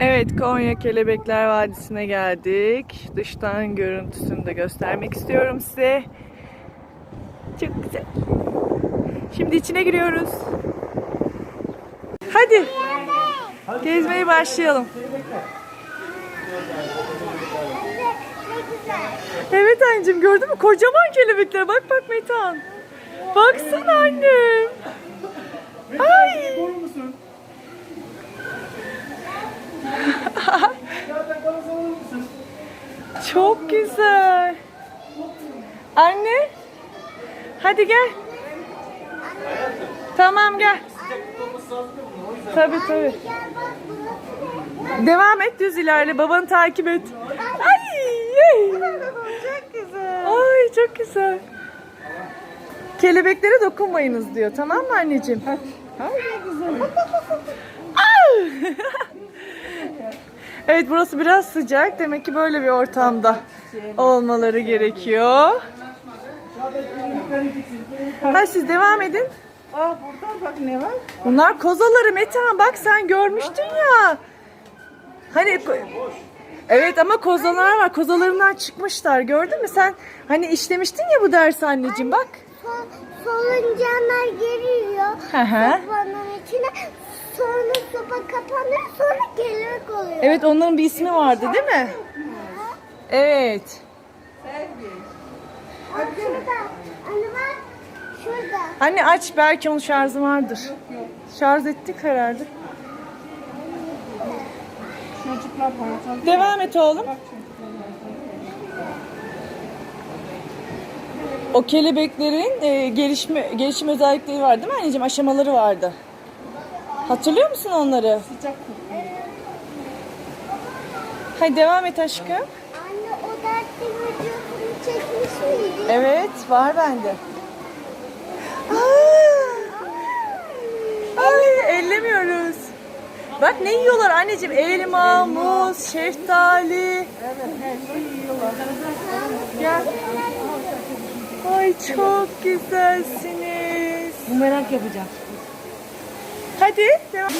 Evet Konya Kelebekler Vadisi'ne geldik. Dıştan görüntüsünü de göstermek istiyorum size. Çok güzel. Şimdi içine giriyoruz. Hadi. Gezmeye başlayalım. Evet anneciğim gördün mü? Kocaman kelebekler. Bak bak Metan. Baksana annem. Ay. Çok güzel. Anne. Hadi gel. Tamam gel. Tabii tabii. Devam et düz ilerle. Babanı takip et. Ay. Çok güzel. Ay çok güzel. Kelebeklere dokunmayınız diyor. Tamam mı anneciğim? Ay güzel. evet burası biraz sıcak. Demek ki böyle bir ortamda olmaları gerekiyor. Ha siz devam edin. Aa burada bak ne var? Bunlar kozaları Metehan bak sen görmüştün ya. Hani Evet ama kozalar var. Kozalarından çıkmışlar. Gördün mü sen? Hani işlemiştin ya bu ders anneciğim bak. Sol, soluncanlar geliyor. Hı hı. Sopanın içine. Sonra sopa kapanıyor. Sonra kelebek oluyor. Evet onların bir ismi vardı değil mi? Evet. Bak şurada. Anne bak. Şurada. Anne aç belki onun şarjı vardır. Şarj ettik herhalde. Çocuklar parçalı. Devam et oğlum. O kelebeklerin e, gelişme gelişim özellikleri var değil mi anneciğim? Aşamaları vardı. Hatırlıyor musun onları? Sıcak kokuyor. Hadi devam et aşkım. Anne o derste videosunu çekmiş miydi? Evet, var bende. Aa! Ay, ellemiyoruz. Bak ne yiyorlar anneciğim? Elma, muz, şeftali. Evet yiyorlar. Gel. Ay çok güzelsiniz. Bu merak yapacağım. Hadi devam.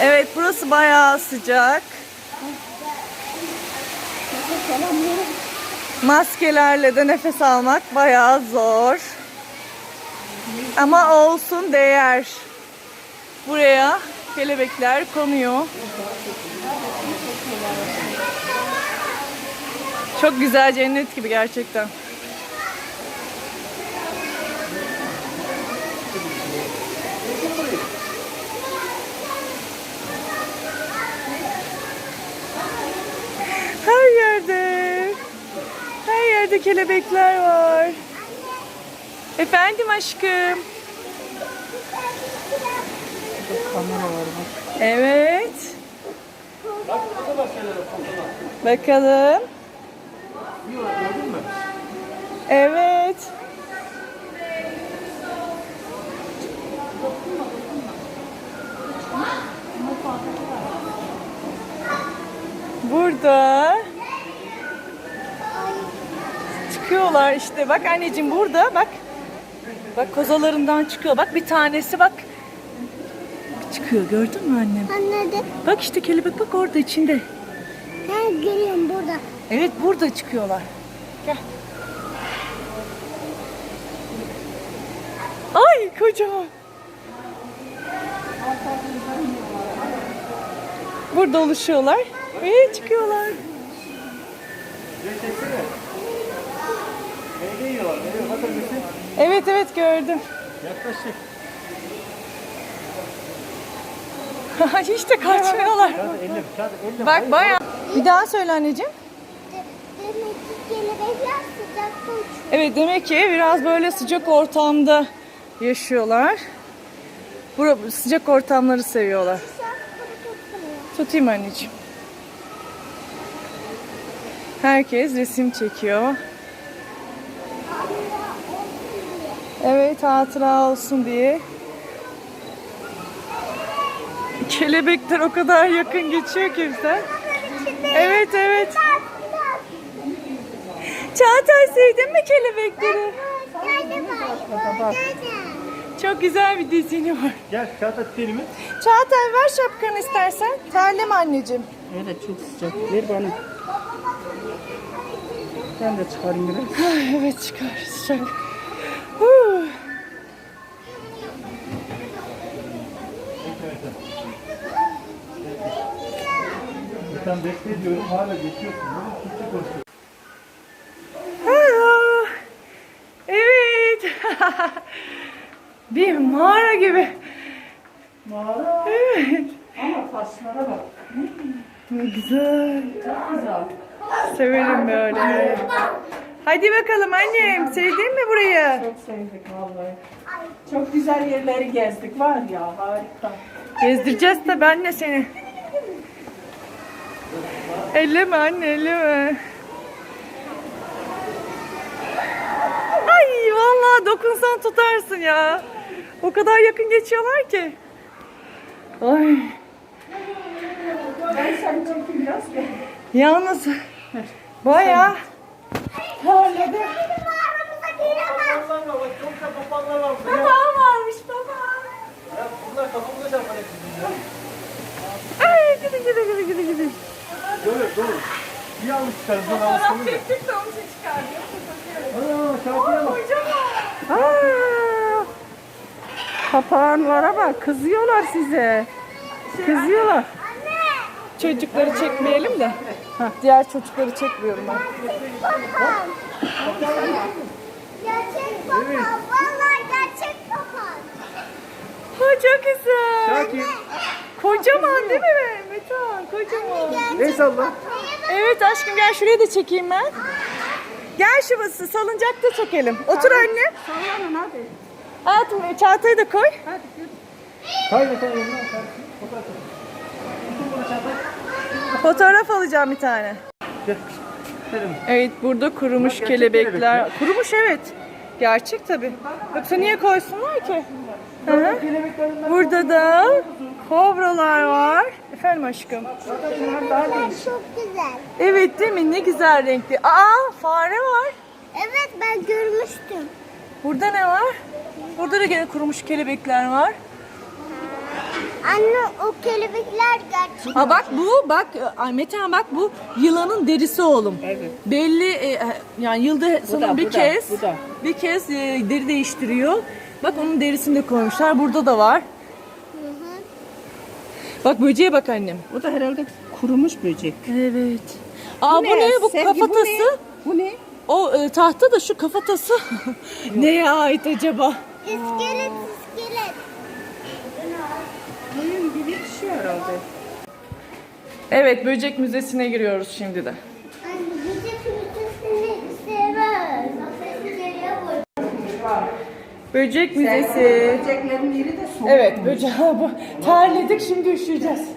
Evet burası bayağı sıcak. Maskelerle de nefes almak bayağı zor. Ama olsun değer. Buraya kelebekler konuyor. Çok güzel cennet gibi gerçekten. Her yerde. Her yerde kelebekler var. Efendim aşkım. Kamera var bak. Evet. Bakalım. Evet. Burada çıkıyorlar işte. Bak anneciğim burada bak. Bak kozalarından çıkıyor. Bak bir tanesi bak. Çıkıyor gördün mü annem? Anne de Bak işte kelebek bak orada içinde. ben görüyorum burada. Evet burada çıkıyorlar. Gel. Ay kocaman. Burada oluşuyorlar ve çıkıyorlar. Bakın Metin. Evet evet gördüm. Yaklaşık. Hiç de kaçmıyorlar. Bak bayağı. Bir daha söyle anneciğim. De, demek ki kelebekler sıcakta uçuyor. Evet demek ki biraz böyle sıcak ortamda yaşıyorlar. Bura, sıcak ortamları seviyorlar. Tutayım anneciğim. Herkes resim çekiyor. Evet hatıra olsun diye. Kelebekler o kadar yakın geçiyor ki bize. Evet evet. Çağatay sevdin mi kelebekleri? Çok güzel bir dizini var. Gel kağıt atayım mı? Çağatay ver şapkanı istersen. Terleme anneciğim. Evet çok sıcak. Ver bana. Ben de çıkarayım biraz. Ay, evet çıkar sıcak. Sen bekle diyorum hala geçiyorsun. Türkçe konuşuyorsun. Evet. bir mağara gibi. Mağara. Evet. Ama taşlara bak. Ne güzel. Çok güzel. Severim böyle. Hadi bakalım annem. Sevdin mi burayı? Çok sevdik vallahi. Çok güzel yerleri gezdik var ya harika. Gezdireceğiz tabii anne seni. Elleme anne elleme. Ay vallahi dokunsan tutarsın ya. O kadar yakın geçiyorlar ki. Ay. Ben seni çekeyim biraz. Yalnız çok var. burada. Babam varmış baba. Ya bunlar kafamda çarpar. Ay gidi gidi gidi gidi gidi. Doğru. Bir yanlış alışkanım da. çektik de onu çıkardı. Ana kağıtıya bak. Aa, papağanlara bak kızıyorlar size. Kızıyorlar. Çocukları çekmeyelim de. Diğer çocukları çekmiyorum ben. Gerçek papağan. Vallahi gerçek papağan. Ha çok güzel. Şakir. Kocaman değil mi Metehan? Kocaman. El salla. Evet aşkım gel şuraya da çekeyim ben. Gel şu bası salıncakta çekelim. Otur anne. Sallanın hadi. Hayatım Çağatay'ı da koy. Hayır efendim. yanına bak. Fotoğraf çantayı. Alacağım bir tane. Gel. Evet burada kurumuş gerçek kelebekler. kelebek Kurumuş evet. Gerçek tabi. Yoksa niye koysunlar ki? Hı hı. Burada da kobralar var. Efendim aşkım. Bunlar daha değişik. Çok güzel. Evet değil mi? Ne güzel renkli. Aa fare var. Evet ben görmüştüm. Burada ne var? Burada da gene kurumuş kelebekler var. Anne o kelebekler gerçek. Aa bak bu bak Metehan bak bu yılanın derisi oğlum. Evet. Belli e, yani yılda sanırım bir bu da, kez bu da. bir kez e, deri değiştiriyor. Bak onun derisini de koymuşlar. Burada da var. Bak böceğe bak annem. Bu da herhalde kurumuş böcek. Evet. Aa bu, ne? Bu Sevgi, kafatası. Bu ne? Bu ne? O e, tahta da şu kafatası. Neye ait acaba? İskelet iskelet. Oyun gibi bir şey herhalde. Evet, böcek müzesine giriyoruz şimdi de. Böcek müzesi. Böceklerin yeri de soğuk. Evet, böcek. bu terledik şimdi üşüyeceğiz.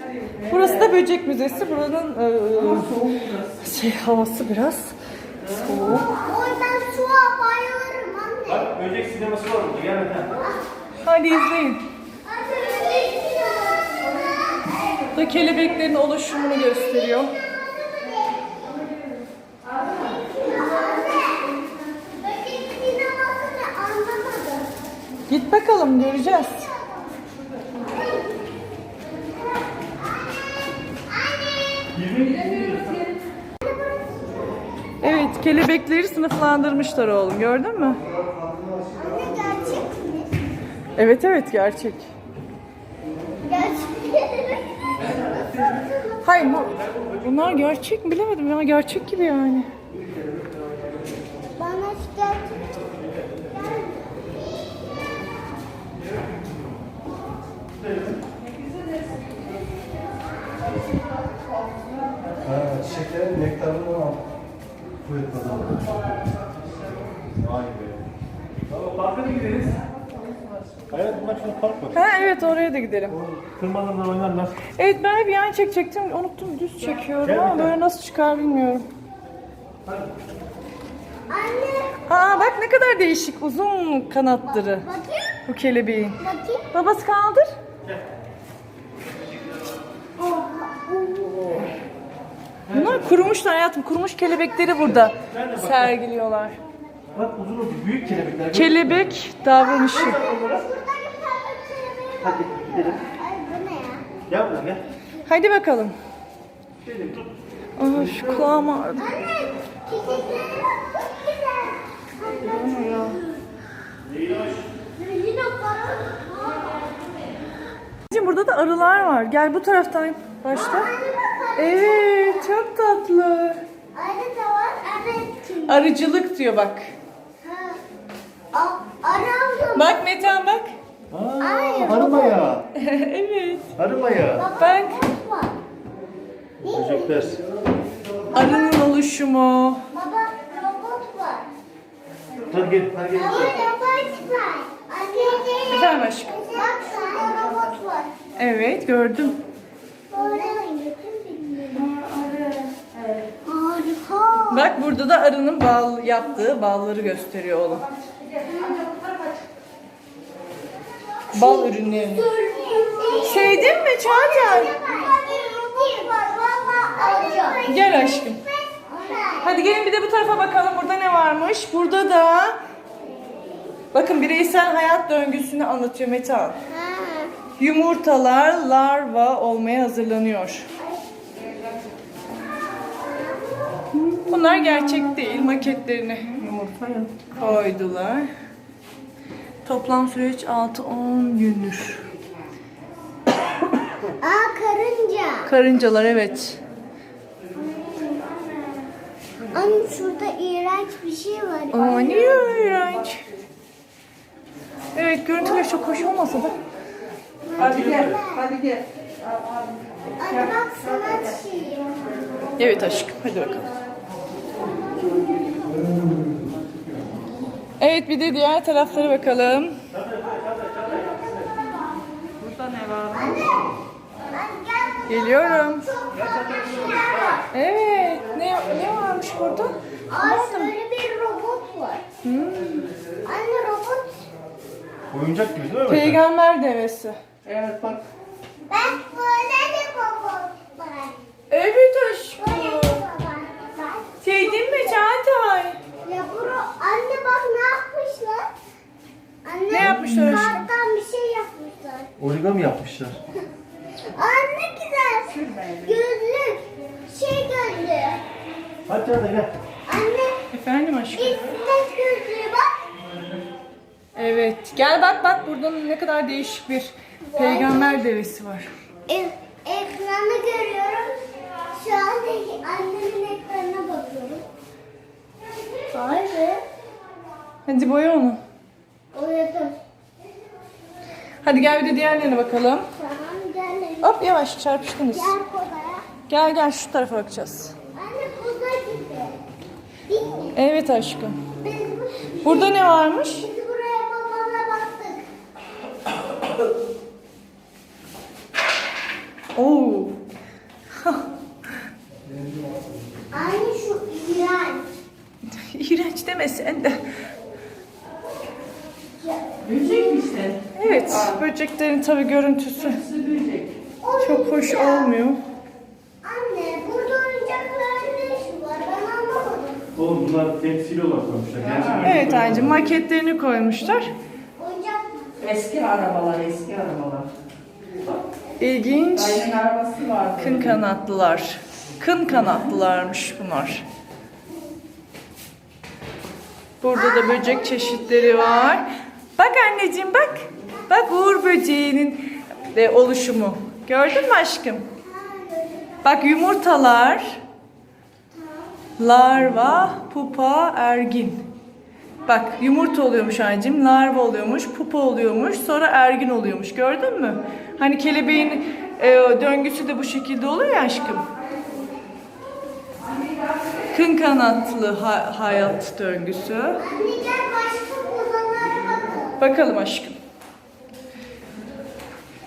Burası da böcek müzesi. Buranın e, şey havası biraz soğuk. Oradan suya bayılırım anne. Bak böcek sineması var burada. Gel Metehan. Hadi izleyin. Sineması. Bu da kelebeklerin oluşumunu gösteriyor. Bebek sinemasını anlamadım. Git bakalım göreceğiz. Evet, kelebekleri sınıflandırmışlar oğlum. Gördün mü? Anne gerçek mi? Evet evet gerçek. Gerçek. Hayır bu bunlar gerçek mi bilemedim ya gerçek gibi yani. Bana hiç gerçek Ha, çiçeklerin nektarını al. Buyur kızım. Vay be. Baba parka da gideriz. Hayat bunlar şurada park var. Ha evet oraya da gidelim. Tırmanırlar oynarlar. Evet ben bir yan çekecektim unuttum düz çekiyorum Gel ama bakalım. böyle nasıl çıkar bilmiyorum. Anne Aa bak ne kadar değişik uzun kanatları bakayım. bu kelebeğin. Bakayım. Babası kaldır. Bunlar kurumuşlar hayatım. Kurumuş kelebekleri burada sergiliyorlar. Bak uzun uzun büyük kelebekler. Kelebek davranışı. Hadi gidelim. Gel buradan gel. Hadi bakalım. Şöyle tut. Aa, şu kulağıma... Anne, çiçekleri çok güzel. Anne. Burada da arılar var. Gel bu taraftan başla. Evet çok tatlı. Arı da var, arı? Arıcılık diyor bak. Arı. Bak Metehan bak. Aa, arıma ya. evet. Arıma ya. Bak. Böcekler. arının oluşumu. Baba robot var. Hadi gel. Baba robot var. Efendim aşkım. Bak var. Evet gördüm. Bak burada da arının bal yaptığı balları gösteriyor oğlum. Bal ürünleri. Sevdin mi Çağatay? Gel aşkım. Hadi gelin bir de bu tarafa bakalım burada ne varmış. Burada da bakın bireysel hayat döngüsünü anlatıyor Metehan. Yumurtalar larva olmaya hazırlanıyor. Bunlar gerçek değil, maketlerini koydular. Toplam süreç 6-10 gündür. Aa karınca. Karıncalar evet. Anne şurada iğrenç bir şey var. Aa niye iğrenç? Evet görüntüler çok hoş olmasa da. Hadi gel, hadi gel. Anne bak şeyi. Evet aşkım hadi bakalım. Evet bir de diğer taraflara bakalım. Burada ne var? Geliyorum. Evet ne, ne varmış burada? Aa şöyle bir robot var. Anne robot. Oyuncak gibi değil mi? Peygamber devesi. Evet bak. Bak böyle de robot var. Evet aşkım. Sevdin mi Çağatay? Ya bro anne bak ne yapmışlar? Anne, Ne yapmışlar aşkım? Karttan bir şey yapmışlar. Origami yapmışlar. Anne güzel. Gözlük. Şey gözlüğü. Hadi hadi gel. Anne Efendim aşkım. İsmet gözlüğü bak. Evet. Gel bak bak burada ne kadar değişik bir peygamber devesi var. Ev, ekranı görüyorum. Şu an annemin ekranına bakıyorum. Vay be. Hadi boya onu. Uyudum. Hadi gel bir de diğerlerine bakalım. Tamam gel. Hop yavaş çarpıştınız. Gel kodaya. Gel gel şu tarafa bakacağız. Anne koda gibi. Değil mi? Evet aşkım. Burada ne varmış? biz buraya babamla baktık. Oo. Anne şu iğrenç. Sen de. Böcek mi işte? Evet, böceklerin tabii görüntüsü böcek. çok hoş olmuyor. Anne burada oyuncakların ne işi var? Ben anlamadım. Oğlum bunlar temsili olarak koymuşlar. Gerçekten. Evet anneciğim maketlerini koymuşlar. Oyuncak mı? Eski arabalar, eski arabalar. İlginç. Dayının arabası vardı. Kın kanatlılar. Kın kanatlılarmış bunlar. Burada da böcek çeşitleri var. Bak anneciğim bak. Bak uğur böceğinin de oluşumu. Gördün mü aşkım? Bak yumurtalar, larva, pupa, ergin. Bak yumurta oluyormuş anneciğim, larva oluyormuş, pupa oluyormuş, sonra ergin oluyormuş. Gördün mü? Hani kelebeğin e, döngüsü de bu şekilde oluyor ya aşkım. Kın kanatlı ha- hayat döngüsü. Anne gel başka kozalara bakalım. Bakalım aşkım.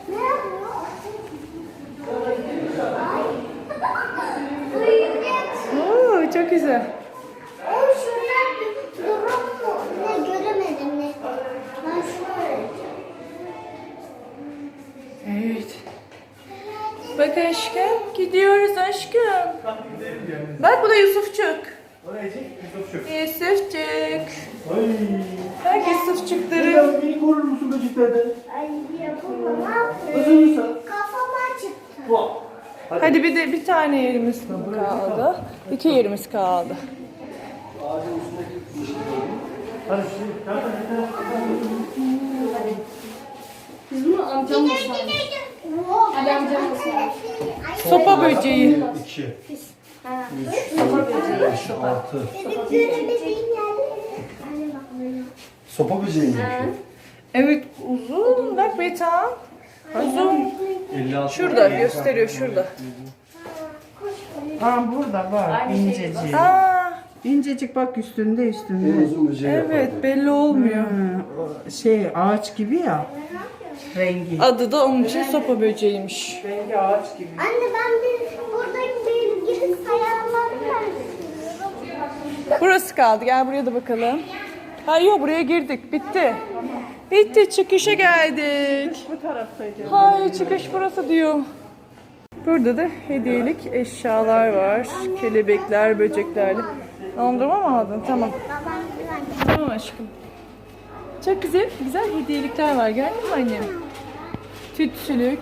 Ne yapıyor? Ay. Uyuyacaksın. Oo, çok güzel. O şurada bir durum mu? Ne göremedim ne? Ben şunu öğreneceğim. Evet. Bak aşkım, gidiyoruz aşkım. kalktı gidelim diye. Bak bu da Yusufçuk. O ne Ece? Yusufçuk. Yusufçuk. Ay. Bak Yusufçukları. Biraz beni korur musun böceklerden? Ay yapamam. Uzunsa. Kafama çıktı. Vah. Hadi bir de bir tane yerimiz kaldı. İki yerimiz kaldı. Biz bunu amcamla sardık. Ali amcamla sardık. Sopa böceği. İki, Ha. beş, altı. Benim göremediğim yerlere. Anne bak böyle. Sopa böceği mi? Evet uzun. Bak Metan. Uzun. 56. Şurada gösteriyor şurada. Ha burada var Aynı şey incecik. Aa, İncecik bak üstünde En üstünde. uzun böceği evet belli olmuyor. Ha, o şey ağaç gibi ya. Rengi. Adı da onun için sopa böceğiymiş. Rengi ağaç gibi. Anne ben bir buradayım bir girip sayarlar Burası kaldı. Gel buraya da bakalım. Hayır yok buraya girdik. Bitti. Bitti. Çıkışa geldik. Bu taraftaydı. Hayır çıkış burası diyor. Burada da hediyelik eşyalar var. Kelebekler, böcekler. Dondurma mı aldın? Tamam. Tamam aşkım. Çok güzel, güzel hediyelikler var. Gördün mü annem? Tütsülük.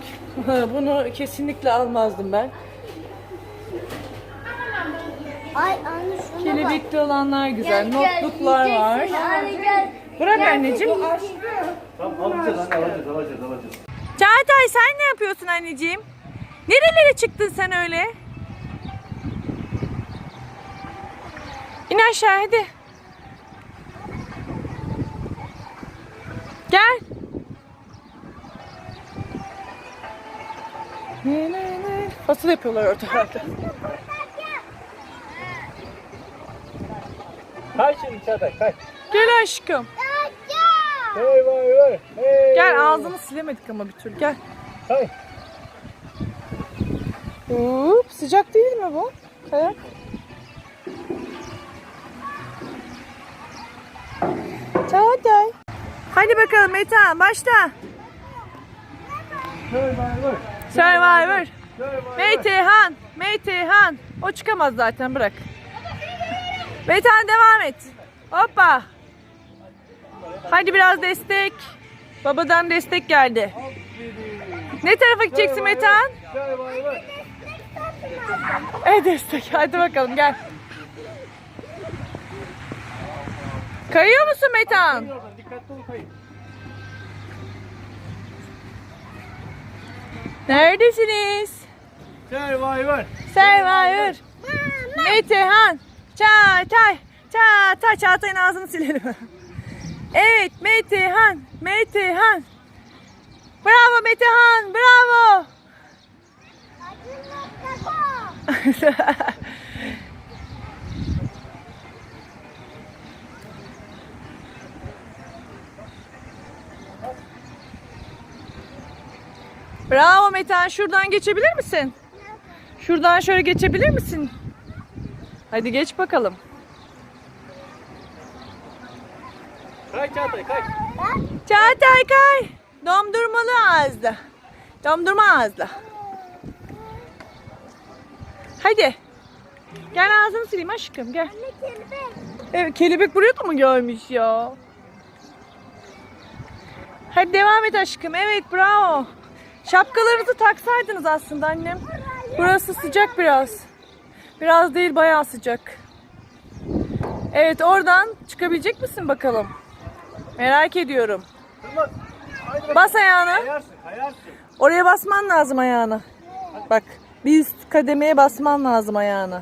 Bunu kesinlikle almazdım ben. Ay anne şuna bak. Kelebekli olanlar güzel. Notluklar var. Bırak anneciğim. Tamam alacağız anne alacağız alacağız alacağız. Çağatay sen ne yapıyorsun anneciğim? Nerelere çıktın sen öyle? İn aşağı hadi. Gel. Ne, ne, ne. Fasıl yapıyorlar orada herhalde. Şimdi Çağatay kay. Gel aşkım. Hey vay vay. Hey. Gel ağzını silemedik ama bir türlü gel. Kay. Hop, sıcak değil mi bu? Kayak. Çağatay. Hadi bakalım Metehan başla. Survivor. Vay. Metehan. Metehan. O çıkamaz zaten bırak. Metehan devam et. Hoppa. Hadi biraz destek. Babadan destek geldi. Ne tarafa gideceksin Metehan? Hey Evet destek. Hadi bakalım gel. Kayıyor musun kayın. Neredesiniz? Vay. Survivor. Metehan. Çağatay. Çağatay. Çağatay'ın ağzını silelim. evet Metehan. Metehan. Bravo Metehan. Bravo. Bravo Metehan. Şuradan geçebilir misin? Şuradan şöyle geçebilir misin? Hadi geç bakalım. Kay Çağatay kay. Çağatay kay. Dondurmalı ağızda. Dondurma ağızda. Hadi. Gel ağzını sileyim aşkım gel. Evet, kelebek buraya da mı gelmiş ya? Hadi devam et aşkım. Evet bravo. Şapkalarınızı taksaydınız aslında annem. Burası sıcak biraz. Biraz değil bayağı sıcak. Evet oradan çıkabilecek misin bakalım? Merak ediyorum. Bas ayağını. Oraya basman lazım ayağını. Bak bir üst kademeye basman lazım ayağını.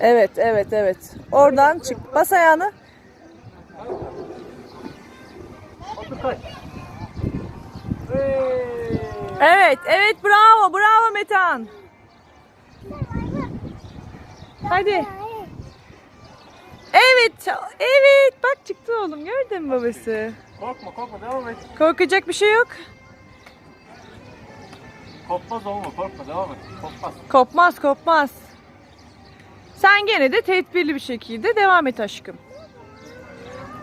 Evet evet evet. Oradan çık. Bas ayağını. Evet evet bravo bravo Metehan. Hadi. Evet evet bak çıktı oğlum gördün mü babası? Korkma korkma devam et. Korkacak bir şey yok. Kopmaz olma korkma devam et. Kopmaz. Kopmaz kopmaz. Sen gene de tedbirli bir şekilde devam et aşkım.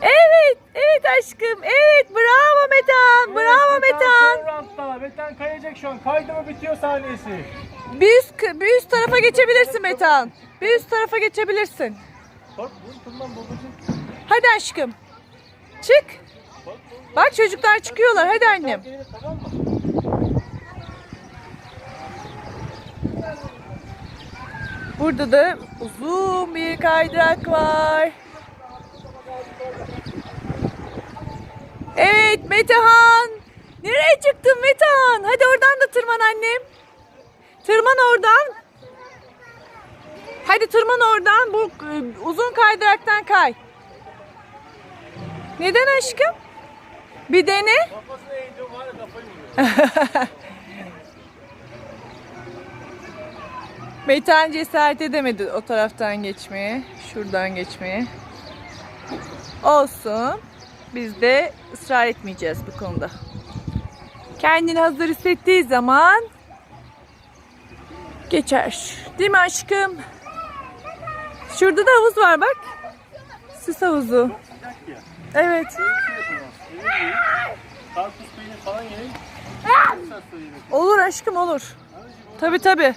Evet, evet aşkım. Evet, bravo Metehan. Bravo. Son roundda. Metan kayacak şu an. Kaydı mı bitiyor saniyesi. Bir üst, bir üst tarafa geçebilirsin Metehan. Bir üst tarafa geçebilirsin. Kork, babacığım. Hadi aşkım. Çık. Bak çocuklar çıkıyorlar. Hadi annem. Tamam mı? Burada da uzun bir kaydırak var. Evet Metehan. Nereye çıktın Metehan? Hadi oradan da tırman annem. Tırman oradan. Hadi tırman oradan. Bu e, uzun kaydıraktan kay. Neden aşkım? Bir dene. Kafasına eğince var ya kafayı Metehan cesaret edemedi o taraftan geçmeye. Şuradan geçmeye. Olsun. Biz de ısrar etmeyeceğiz bu konuda. Kendini hazır hissettiği zaman geçer. Değil mi aşkım? Şurada da havuz var bak. Süs havuzu. Evet. Karpuz peynir falan yemek. Olur aşkım olur. Tabi tabi.